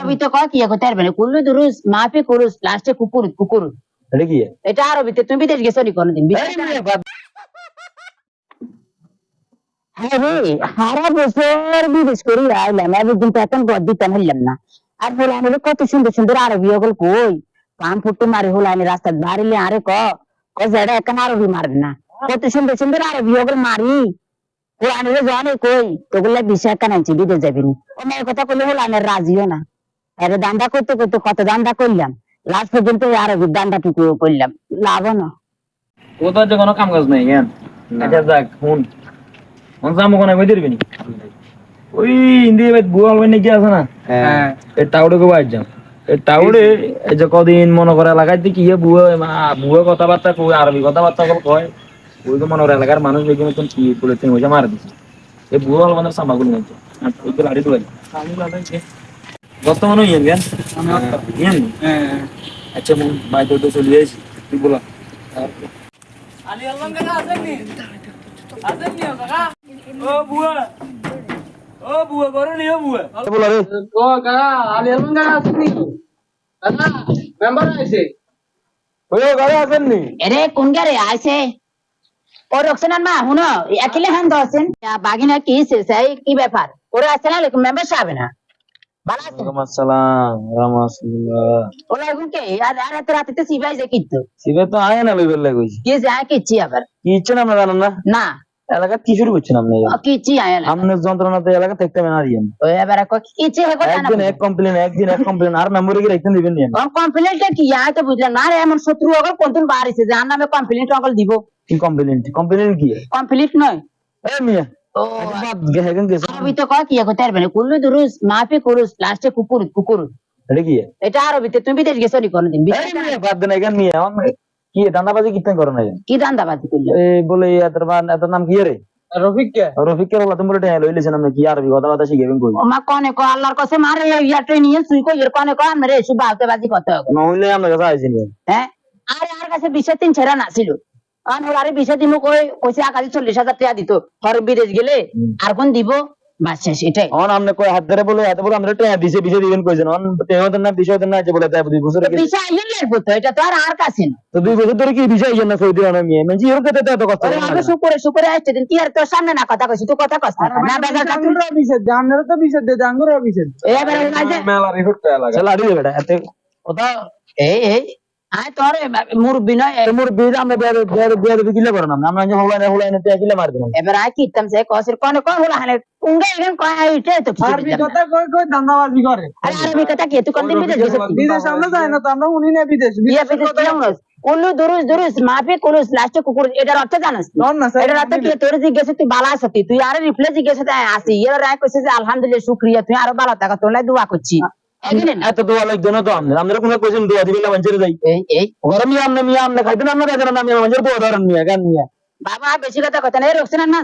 আরবিতে কয় কি করতে পারবে না কুল্লু দুরুস মাফি কুরুস লাস্টে কুকুর কুকুর এটা কি এটা আরবিতে তুমি বিদেশ গেছো নি কোনদিন এই মিয়া বাদ হ্যাঁ রে সারা বছর বিদেশ করি আইলাম একদিন তো এখন গদ দিতাম হইলাম না আর হোলাইনে কত সুন্দর সুন্দর আরবি ওগুলো কই পাম ফুটে মারি হোলাইনে রাস্তা বাড়িলে আরে ক ক যেটা এখন আরবি মারবে না কত সুন্দর সুন্দর আরবি ওগুলো মারি হোলাইনে জানে কই তোগুলা বিষয় কেন আনছি বিদেশ যাবি নি ও মেয়ের কথা কইলে হোলাইনের রাজিও না আরে দান্দা করতে করতে কত দান্দা করলাম। লাস্ট পর্যন্ত ওই আরবির দান্দাটুকু করলাম। লাভ না কোথাও যে কোনো কাম কাজ নাই জ্ঞান আচ্ছা যাক কোন যাব কোন কই দিবি ওই হিন্দি বাইত বুয়াল বাইনে কি আছে না? হ্যাঁ। এই টাউডে কো বাইর যাম? এই টাউডে এই যে কদিন মনে করে এলাকায় কি ইয়ে বুয়া মা- বুয়া কথাবার্তা কই আরবি কথাবার্তা বল কয়। ওই তো মনে করে এলাকার মানুষ দেখি মতন কি বলে তুমি ওইটা মার দিছে। বুয়া মানে সামাগুল নাই ওই তো লাড়ি বর্তমানে ইয়েন জ্ঞান ইয়েন হ্যাঁ। আচ্ছা মন বাই তো চলে যাইছি। তুই বলা। আলি আল্লাহ কাকা আছেন নি? আছেন নি কাকা ও বুয়া। ও বুয়া করো নি ও বুয়া। বলা রে। ও কাকা আলি আল্লাহ কাকা আছেন কাকা মেম্বার আইছে। ওই গাড়ি আছেন নি। কোন গারে আইছে? ও রক্সনান মা হুনো একিলে হান দছেন বাগিনা কি ব্যাপার? ওরে আছে না মেম্বার সাহেব না। ভালো আছে ওয়ালাইকুম আসসালাম রাহমাতুল্লাহ ওলা কে? আর আর এত রাতে তো সিবাই যে আয় না লইবার কি যায় কিচ্ছি আবার? কি না জানেন না? না। এলাকা কি শুরু করছেন আপনি? কিচ্ছি আয় না। আমনের যন্ত্রণাতে এলাকা থাকতে না দিয়েন। ওই এবার কো কিচ্ছি হে কথা একদিন এক কমপ্লেন একদিন এক কমপ্লেন আর মেমোরি কি রাখতে দিবেন নি। কি? আয় তো বুঝলাম না। রে এমন শত্রু অগল কোনদিন বাড়িছে যে আর নামে কমপ্লেন্ট অগল দিব। কি কমপ্লেন কমপ্লেন কি? কমপ্লিট নয়। এ মিয়া আরবিতে কয় কি করতে পারবে না। কুল্লু দুরুস মাফি কুরুস লাস্টে কুকুর কুকুর। এটা কি? এটা আরবিতে তুমি বিদেশ গেছো নি কোনদিন? বাদ দেন এখান মিয়া। আমার কি দান্দাবাজি কিতন করে না কি দান্দাবাজি করল এই বলে এত মান এত নাম কি রে? রফিক কে রফিক কে বলা তুমি টেয়া লইলেছেন আপনি। কি আরবি কথা কথা শিখাবেন কই? মা কনে কো আল্লাহর কাছে মারে ইয়া ট্রেনিয়ে সুই কো এর কনে কো আমরে এসু বালতে বাজি কত নইলে আমার কাছে আইছেন হ্যাঁ? আরে আর কাছে বিশ তিন ছেড়া নাছিল। আন ওর আরে বিশ দিমু কই কইছে আকাশে চল্লিশ হাজার টাকা দিত। হর বিদেশ গেলে আর কোন দিব? শেষ এটাই। অন আমনে কই হাত ধরে বলে হাতে বলে আমরা টেয়া দিছে দিছে দিবেন কইছেন। অন দেন না দেন না যে বলে তাই দুই বছর আগে- বিষয় আইন লাগবো তো এটা তো আর আর কাছে না। তো দুই বছর ধরে কি বিষয় ইয়ে না সৌদি আরব মিয়া মানে এর কথা তো এত কষ্ট ওরে আগে শুকুরে শুকুরে আসছে দিন কি আর তোর সামনে না কথা কইছি তুই কথা কস না বেজার কা তুই অফিসের তো অফিসের দে আঙ্গুর অফিসের এবারে মেলা রিপোর্ট এলাকা চল আড়ি বেটা এতে ওটা এই এই। আয় তোর মুরব্বি নয়। এ- মোর বিয়ে আমরা বিয়ে বিয়ে বিয়ে দিতে কিলে করো না। আমরা যে হলাইনে হলাইনে তে কিলে মার দিলাম এবার আয় কিতাম সে কসের কনে কন হলো হানে? কুঙ্গা এখানে কয় এটা তো কিছু আরবি বুঝলাম না। কথা কই কই ধান্দাবাজি করে। আরে আরবি কথা কি? তুই কোন দিন বিদেশ গেছিস বিদেশ আমরা যাই না তো আমরা উনি না বিদেশ বিয়ে বিদেশ কেমন কুল্লু দুরুস দুরুস মাফি কুলুস লাস্টে কুকুর এটার অর্থ জানিস তুই? নন না স্যার এটার অর্থ কি তোর জিজ্ঞেস তুই ভালো আছিস তুই তুই আরে রিপ্লে জিজ্ঞেস আসি। এর রায় কইছে যে আলহামদুলিল্লাহ শুকরিয়া। তুই আরও ভালো থাকা তোর লাই দোয়া করছি। এত দোয়া লাগতো না তো আমরা আমরা কোনো কইছেন দোয়া দিবেন না মঞ্জুর যাই ঘরে মিয়া আমনে মিয়া আমনে খাইতেন আমরা দেখেন না মিয়া মঞ্জুর দোয়া ধরেন মিয়া গান মিয়া বাবা বেশি কথা কথা নেই রোকসানা না?